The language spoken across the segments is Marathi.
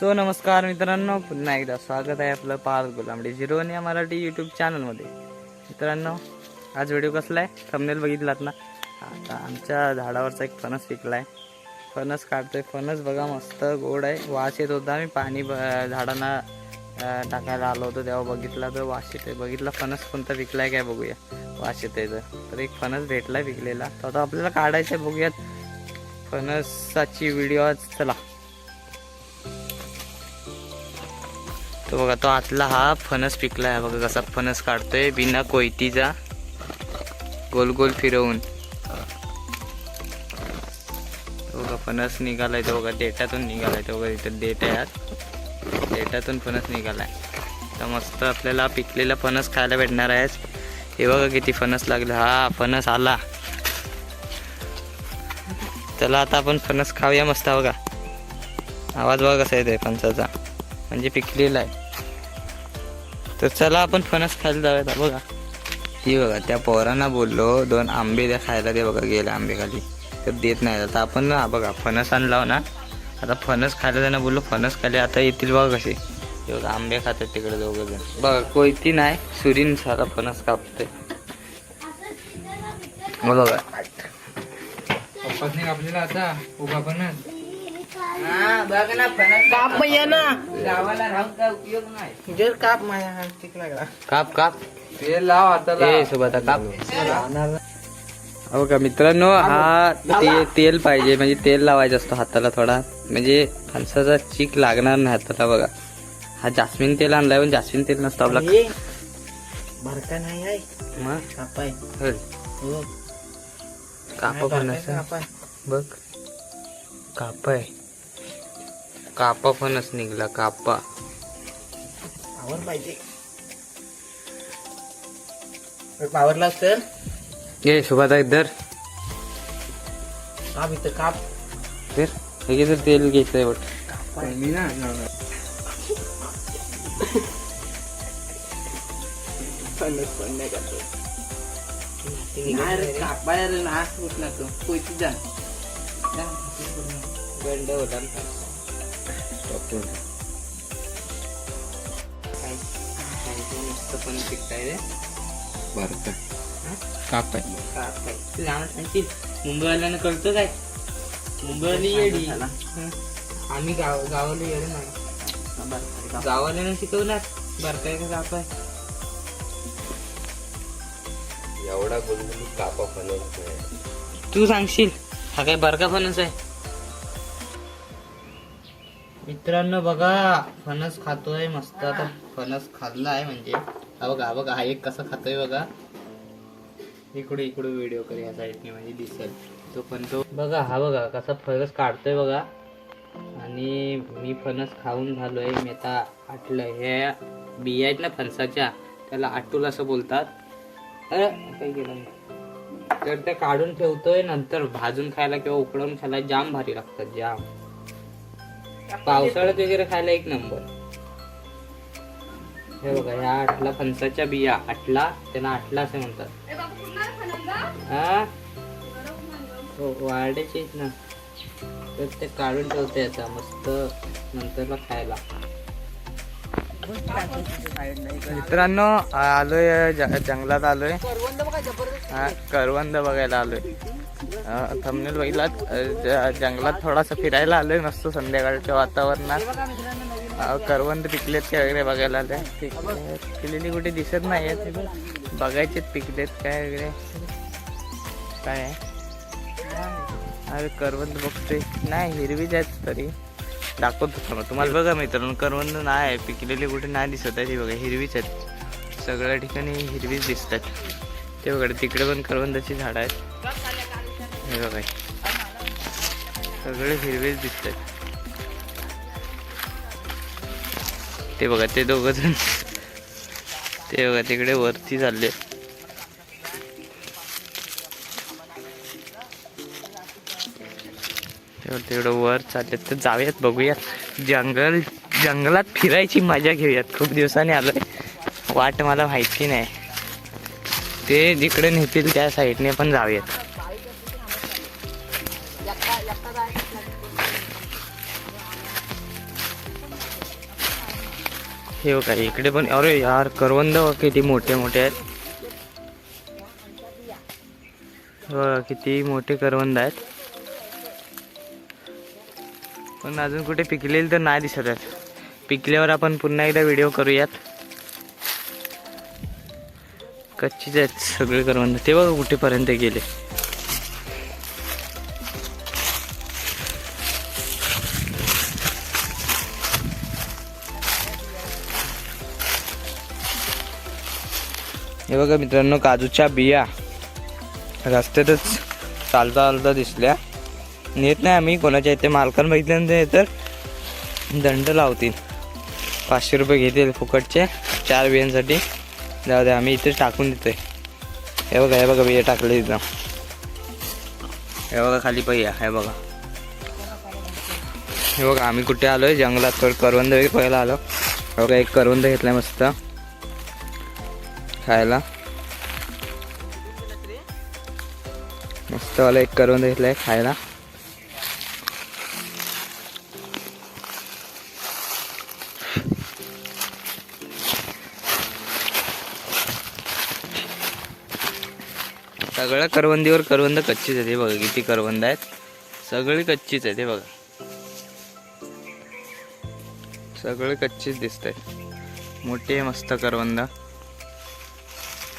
सो नमस्कार मित्रांनो पुन्हा एकदा स्वागत आहे आपलं पार्थ गुलामडे झिरोन या मराठी यूट्यूब चॅनलमध्ये मित्रांनो आज व्हिडिओ कसला आहे? थंबनेल बघितलात ना? आता आमच्या झाडावरचा एक फणस पिकला आहे फणस काढतोय. फणस बघा मस्त गोड आहे. वास येत होता. मी पाणी ब झाडांना टाकायला आलो होतो तेव्हा बघितला तर वास येतोय. बघितला फणस कोणता पिकला आहे काय बघूया. वास येतोय तर. तर एक फणस भेटला पिकलेला. तर आता आपल्याला काढायचं आहे बघूयात. फणसाची व्हिडिओ आज चला. तो बघा तो आतला हा फणस पिकला आहे बघा कसा फणस काढतोय. बिना कोयतीचा गोल गोल फिरवून. तो बघा फणस निघालाय तो बघा देठातून निघालाय तो बघा इथं डेट आहे आत डेटातून फणस निघालाय. तर मस्त आपल्याला पिकलेला फणस खायला भेटणार आहे हे बघा किती फणस लागलं. हा फणस आला. चला आता आपण फणस खाऊया मस्त बघा. आवाज बघा कसा येतोय फणसाचा. म्हणजे पिकलेला आहे. तर चला आपण फणस खायला जाऊया बघा. ही बघा त्या पोरांना बोललो दोन आंबे द्या खायला ते बघा गेले आंबे खाली तर देत नाही आता आपण ना बघा फणस आणला ना आता फणस खायला त्यांना बोललो फणस खाली आता येतील बघा कसे. हे बघा आंबे खातात तिकडे दोघं जण बघा कोयती नाही सुरीन सारा फणस कापते बघा. कापलेला आता उभा पण बघ ना फणस काप मैया ना. गावाला राहून काय उपयोग नाही. जर काप माया हा ठीक लागला. काप काप. ते लाव आता ए सोबत काप. हो का मित्रांनो हा ते तेल पाहिजे म्हणजे तेल लावायचं असतो हाताला थोडा. म्हणजे फणसाचा चीक लागणार नाही हाताला बघा. हा जास्मिन तेल आणलाय पण जास्मिन तेल नसतं आपला. भरका नाही आहे. मग? कापाय हो. कापा फणस कापाय बघ. कापाय कापा फणस निघला कापा. पावर पाहिजे. पावरला ए सुभाता इधर काप इथं काप. फिर हे घे तर तेल घेतलंय बघ. कापाय मी ना कापाय रे ना कुठला तो. कोयती जा. गंड होता मस्त पण पिकताय रे. तू जाणार सांगशील? मुंबईवाल्यानं कळतं काय? मुंबईवाली येडी. हं. आम्ही गाव गावाला येडे नाही. गावाला शिकवणार बरं काय का कापाय एवढा गुलगुली कापा फणस तू सांगशील. हा काय बरका फणस आहे. मित्रांनो बघा फणस खातोय मस्त. आता फणस खाल्ला आहे म्हणजे. हा बघा हा बघा हा एक कसा खातोय बघा. इकडे इकडे व्हिडिओ कर या साईडने म्हणजे दिसेल. तो पण तो बघा हा बघा कसा फणस काढतोय बघा. आणि मी फणस खाऊन झालोय. मी आता आटलं हे बिया आहेत ना फणसाच्या त्याला आटूल असं बोलतात. काही केलं तर ते काढून ठेवतोय नंतर भाजून खायला किंवा उकडून खायला जाम भारी लागतात जाम. पावसाळ्यात वगैरे खायला एक नंबर. हे बघा ह्या आटला फणसाच्या बिया आटला त्याला आटला असे म्हणतात. हा? हो वाढायचे आहेत ना. तर ते काढून ठेवते आता मस्त नंतरला खायला. मित्रांनो आलोय जंगलात आलोय. हा करवंद बघायला आलोय. थमनेल बघितलात ज- जंगलात थोडासा फिरायला आलोय मस्त संध्याकाळच्या वातावरणात. करवंद पिकलेत काय वगैरे बघायला आले पिकलेली कुठे दिसत नाही बघायचेत पिकलेत काय वगैरे. काय? अरे करवंद बघतोय. नाही हिरवीच आहेत तरी. दाखवतो थांबा. तुम्हाला बघा मित्रांनो करवंद नाही आहे पिकलेली कुठे नाही दिसत आहे ती बघा हिरवीच आहेत. सगळ्या ठिकाणी हिरवीच दिसतात. ते बघा तिकडे पण करवंदाची झाडं आहेत. हे बघा. सगळे हिरवेच दिसतात. ते बघा ते दोघ जण. ते बघा तिकडे वरती चालले तेवढं वर चाललेत. तर जाऊयात बघूयात. जंगल जंगलात फिरायची मजा घेऊयात. खूप दिवसाने आलोय. वाट मला माहिती नाही. ते जिकडे नेतील त्या साईडने पण जाऊयात. हे काय इकडे पण अरे यार करवंद किती मोठे मोठे आहेत. किती मोठे करवंद आहेत. पण अजून कुठे पिकलेली तर नाही दिसत आहेत. पिकल्यावर आपण पुन्हा एकदा व्हिडिओ करूयात. कच्चीच आहेत सगळे करवंद. ते बघा कुठेपर्यंत गेले. हे बघा मित्रांनो काजूच्या बिया रस्त्यातच चालता चालता दिसल्या. नेत नाही आम्ही. कोणाच्या इथे मालकान बघितल्यानंतर तर दंड लावतील. पाचशे रुपये घेतील फुकटचे. चार बियांसाठी. जाऊ दे आम्ही इथेच टाकून देतोय. हे बघा हे बघा बिया टाकले इथं. हे बघा खाली पहिया हे बघा. हे बघा आम्ही कुठे आलोय? जंगलात थोडं करवंद वगैरे पहिला आलो. हे बघा एक करवंद घेतलाय मस्त. खायला. मस्तवाला एक करवंद घेतलाय खायला. सगळ्या करवंदीवर करवंद कच्चीच आहेत हे बघा किती करवंद आहेत. सगळी कच्चीच आहेत हे बघा. सगळे कच्चीच दिसत आहेत मोठे मस्त करवंद.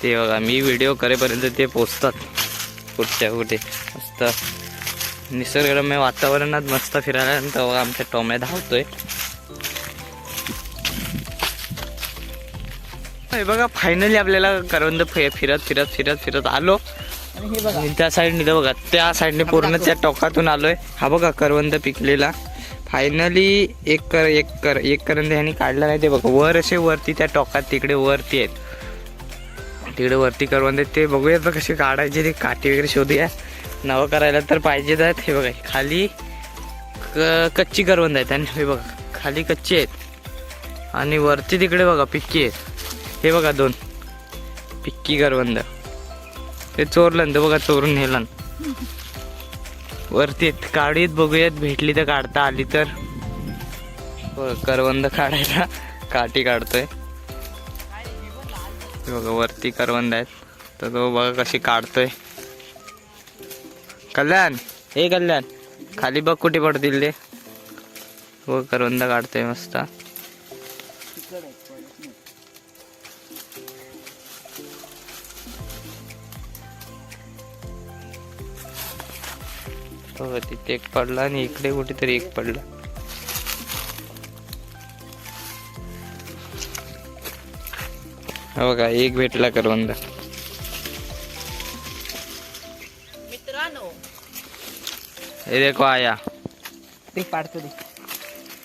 ते बघा मी व्हिडिओ करेपर्यंत ते पोचतात. कुठच्या कुठे. मस्त. निसर्गरम्य वातावरणात मस्त फिरायला नंतर बघा आमच्या टोम्या धावतोय. हे बघा फायनली आपल्याला करवंद फिरत फिरत फिरत फिरत आलो. आणि त्या साईडने इथं बघा त्या साईडने पूर्ण त्या टोकातून आलोय. हा बघा करवंद पिकलेला. फायनली एक कर एक कर एक करंद ह्यानी काढला नाही ते बघा वर असे वरती त्या टोकात तिकडे वरती आहेत. तिकडे वरती करवंद आहेत ते बघूयात बघ कसे काढायचे ते काठी वगैरे शोधूया. नवं करायला तर पाहिजेच आहेत हे बघा खाली क कच्ची करवंद आहेत. आणि हे बघा खाली कच्ची आहेत. आणि वरती तिकडे बघा पिक्की आहेत. हे बघा दोन. पिक्की करवंद. ते चोरलं तर बघा चोरून नेलं. वरती काढीत बघूयात भेटली तर काढता आली तर. बघ, करवंद काढायला काठी काढतोय. हे बघा वरती करवंद आहेत. तर तो बघा कशी काढतोय. कल्याण! हे कल्याण. खाली बघ कुठे पडतील ते. हो करवंद काढतोय मस्त. हो तिथे एक पडला आणि इकडे कुठेतरी एक पडला. हो बघा एक भेटला करवंद. मित्रांनो. हे देखो आया. ते पाडतो दे.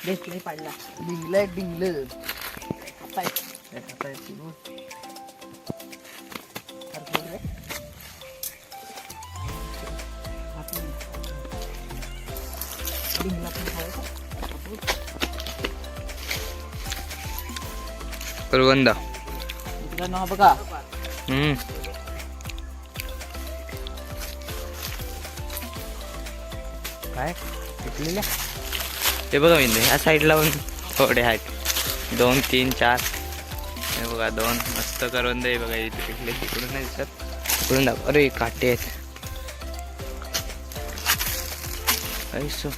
देख नाही पाडला. डिंगलं एक डिंगलं करवंद मित्रांनो हा बघा. हम्म. काय? पिकलेल्या ते बघा मी ह्या साईडला पण थोडे आहेत. दोन तीन चार. हे बघा दोन. मस्त करवंद आहे बघा इथे पिकले तिकडून नाही दिसत. तिकडून दाखव. अरे काटे आहेत. ऐसो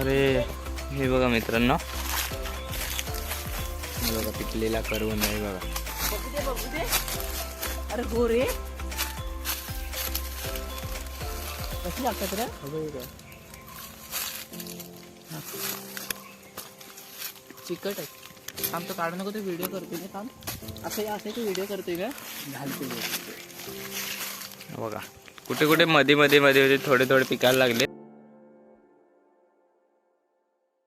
अरे हे बघा मित्रांनो. हे बघा पिकलेला करवंद आहे बघा. दे अरे हो रे. कशी लागतात रे? चिकट आहे. थांब तो काढू नको तो व्हिडिओ करतोय मी थांब. असं असं तो व्हिडिओ करतोय का? घालतोय बघा कुठे कुठे मध्ये मध्ये मध्ये मध्ये थोडे थोडे पिकायला लागले.